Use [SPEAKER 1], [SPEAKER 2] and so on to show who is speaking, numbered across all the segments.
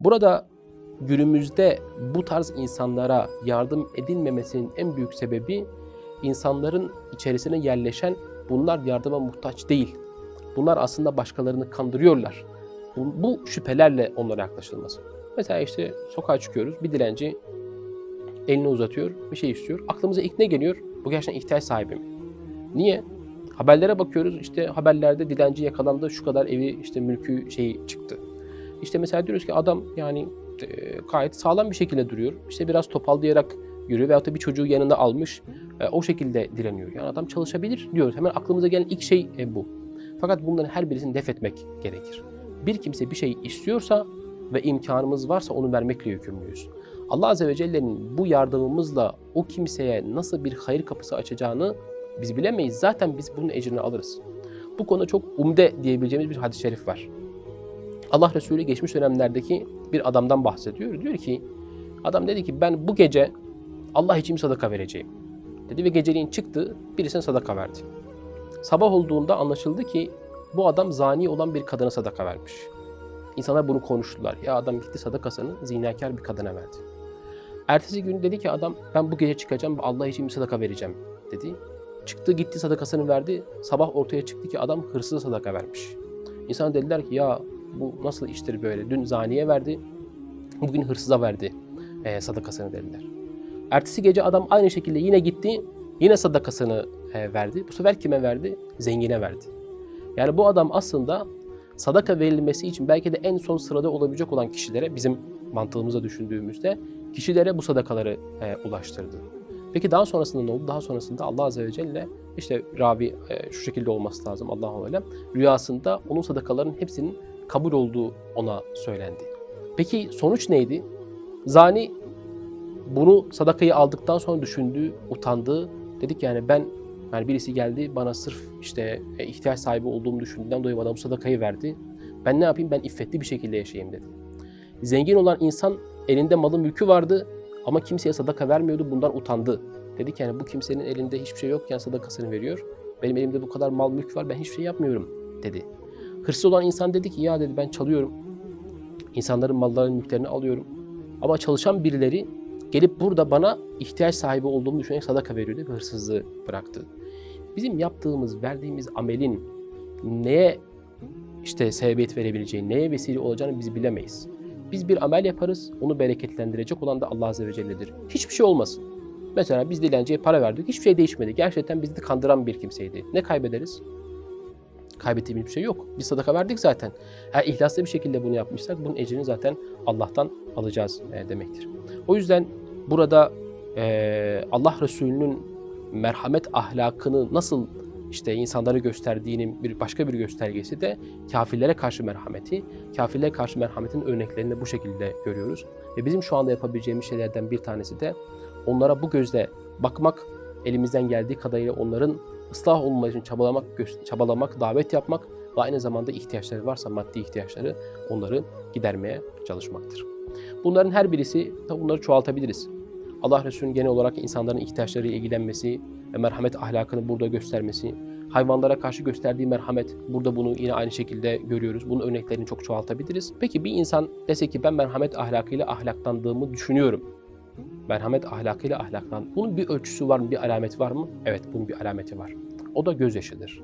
[SPEAKER 1] Burada günümüzde bu tarz insanlara yardım edilmemesinin en büyük sebebi insanların içerisine yerleşen bunlar yardıma muhtaç değil. Bunlar aslında başkalarını kandırıyorlar. Bu, bu şüphelerle onlara yaklaşılması. Mesela işte sokağa çıkıyoruz, bir dilenci elini uzatıyor, bir şey istiyor. Aklımıza ilk ne geliyor? Bu gerçekten ihtiyaç sahibi mi? Niye? Haberlere bakıyoruz, işte haberlerde dilenci yakalandı, şu kadar evi, işte mülkü şeyi çıktı. İşte mesela diyoruz ki adam yani e, gayet sağlam bir şekilde duruyor. İşte biraz topallayarak yürüyor veyahut da bir çocuğu yanında almış. e, o şekilde direniyor. Yani adam çalışabilir diyoruz. Hemen aklımıza gelen ilk şey e, bu. Fakat bunların her birisini def etmek gerekir. Bir kimse bir şey istiyorsa ve imkanımız varsa onu vermekle yükümlüyüz. Allah Azze ve Celle'nin bu yardımımızla o kimseye nasıl bir hayır kapısı açacağını biz bilemeyiz. Zaten biz bunun ecrini alırız. Bu konuda çok umde diyebileceğimiz bir hadis-i şerif var. Allah Resulü geçmiş dönemlerdeki bir adamdan bahsediyor. Diyor ki, adam dedi ki ben bu gece Allah için sadaka vereceğim. Dedi ve geceliğin çıktı, birisine sadaka verdi. Sabah olduğunda anlaşıldı ki bu adam zani olan bir kadına sadaka vermiş. İnsanlar bunu konuştular. Ya adam gitti sadakasını zinakar bir kadına verdi. Ertesi gün dedi ki adam ben bu gece çıkacağım Allah için bir sadaka vereceğim dedi. Çıktı gitti sadakasını verdi. Sabah ortaya çıktı ki adam hırsıza sadaka vermiş. İnsanlar dediler ki ya bu nasıl iştir böyle? Dün zaniye verdi, bugün hırsıza verdi e, sadakasını dediler. Ertesi gece adam aynı şekilde yine gitti, yine sadakasını e, verdi. Bu sefer kime verdi? Zengine verdi. Yani bu adam aslında sadaka verilmesi için belki de en son sırada olabilecek olan kişilere, bizim mantığımıza düşündüğümüzde kişilere bu sadakaları e, ulaştırdı. Peki daha sonrasında ne oldu? Daha sonrasında Allah Azze ve Celle işte Rabi e, şu şekilde olması lazım Allahu Alem. Rüyasında onun sadakalarının hepsinin kabul olduğu ona söylendi. Peki sonuç neydi? Zani bunu sadakayı aldıktan sonra düşündü, utandı. Dedik yani ben yani birisi geldi bana sırf işte e, ihtiyaç sahibi olduğumu düşündüğünden dolayı bana bu sadakayı verdi. Ben ne yapayım? Ben iffetli bir şekilde yaşayayım dedi. Zengin olan insan elinde malı mülkü vardı ama kimseye sadaka vermiyordu. Bundan utandı. Dedik yani bu kimsenin elinde hiçbir şey yokken sadakasını veriyor. Benim elimde bu kadar mal mülk var ben hiçbir şey yapmıyorum dedi. Hırsız olan insan dedi ki ya dedi ben çalıyorum. İnsanların mallarını, mülklerini alıyorum. Ama çalışan birileri gelip burada bana ihtiyaç sahibi olduğumu düşünerek sadaka veriyordu ve hırsızlığı bıraktı. Bizim yaptığımız, verdiğimiz amelin neye işte sebebiyet verebileceğini, neye vesile olacağını biz bilemeyiz. Biz bir amel yaparız, onu bereketlendirecek olan da Allah Azze ve Celle'dir. Hiçbir şey olmasın. Mesela biz dilenciye para verdik, hiçbir şey değişmedi. Gerçekten bizi kandıran bir kimseydi. Ne kaybederiz? kaybettiğimiz bir şey yok. Biz sadaka verdik zaten. Eğer ihlaslı bir şekilde bunu yapmışsak bunun ecrini zaten Allah'tan alacağız e, demektir. O yüzden burada e, Allah Resulü'nün merhamet ahlakını nasıl işte insanlara gösterdiğinin bir başka bir göstergesi de kafirlere karşı merhameti. Kafirlere karşı merhametin örneklerini bu şekilde görüyoruz. Ve bizim şu anda yapabileceğimiz şeylerden bir tanesi de onlara bu gözle bakmak, elimizden geldiği kadarıyla onların ıslah olması için çabalamak, çabalamak, davet yapmak ve aynı zamanda ihtiyaçları varsa maddi ihtiyaçları onları gidermeye çalışmaktır. Bunların her birisi bunları çoğaltabiliriz. Allah Resulü'nün genel olarak insanların ihtiyaçlarıyla ilgilenmesi ve merhamet ahlakını burada göstermesi, hayvanlara karşı gösterdiği merhamet, burada bunu yine aynı şekilde görüyoruz. Bunun örneklerini çok çoğaltabiliriz. Peki bir insan dese ki ben merhamet ahlakıyla ahlaklandığımı düşünüyorum. Merhamet ahlakıyla ahlaklan. Bunun bir ölçüsü var mı, bir alameti var mı? Evet, bunun bir alameti var. O da gözyaşıdır.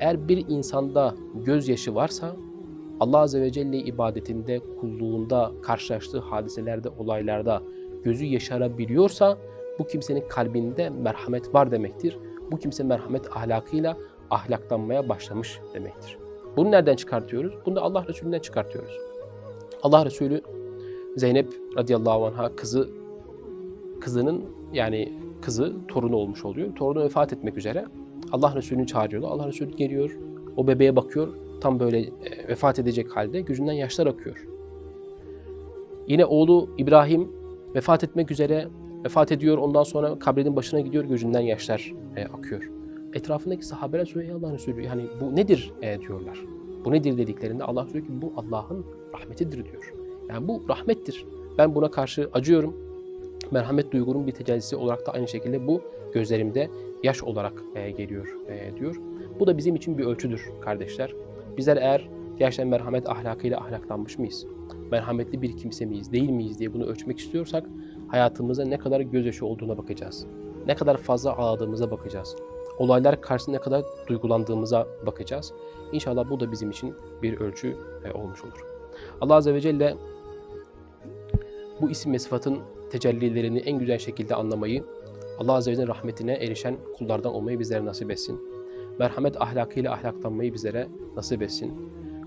[SPEAKER 1] Eğer bir insanda gözyaşı varsa Allah Azze ve Celle ibadetinde, kulluğunda, karşılaştığı hadiselerde, olaylarda gözü yaşarabiliyorsa bu kimsenin kalbinde merhamet var demektir. Bu kimse merhamet ahlakıyla ahlaklanmaya başlamış demektir. Bunu nereden çıkartıyoruz? Bunu da Allah Resulü'nden çıkartıyoruz. Allah Resulü Zeynep radıyallahu anh'a kızı kızının yani kızı torunu olmuş oluyor. Torunu vefat etmek üzere. Allah Resulü'nü çağırıyordu. Allah Resulü geliyor. O bebeğe bakıyor. Tam böyle e, vefat edecek halde gözünden yaşlar akıyor. Yine oğlu İbrahim vefat etmek üzere vefat ediyor. Ondan sonra kabrin başına gidiyor. Gözünden yaşlar e, akıyor. Etrafındaki sahabeler söylüyor Allah Resulü yani bu nedir e, diyorlar. Bu nedir dediklerinde Allah diyor ki bu Allah'ın rahmetidir diyor. Yani bu rahmettir. Ben buna karşı acıyorum. Merhamet duygunun bir tecellisi olarak da aynı şekilde bu gözlerimde yaş olarak e, geliyor e, diyor. Bu da bizim için bir ölçüdür kardeşler. Bizler eğer gerçekten merhamet ahlakıyla ahlaklanmış mıyız? Merhametli bir kimse miyiz, değil miyiz diye bunu ölçmek istiyorsak hayatımızda ne kadar gözyaşı olduğuna bakacağız. Ne kadar fazla ağladığımıza bakacağız. Olaylar karşısında ne kadar duygulandığımıza bakacağız. İnşallah bu da bizim için bir ölçü e, olmuş olur. Allah Azze ve Celle bu isim ve sıfatın tecellilerini en güzel şekilde anlamayı, Allah Azze ve Celle'nin rahmetine erişen kullardan olmayı bizlere nasip etsin. Merhamet ahlakıyla ahlaklanmayı bizlere nasip etsin.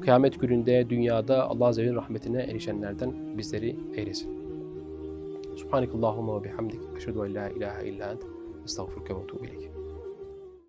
[SPEAKER 1] Kıyamet gününde, dünyada Allah Azze ve Celle'nin rahmetine erişenlerden bizleri eylesin. Subhanakallahumma ve bihamdik. Eşhedü en la ilahe illa ent. Estağfurüke ve etûbü.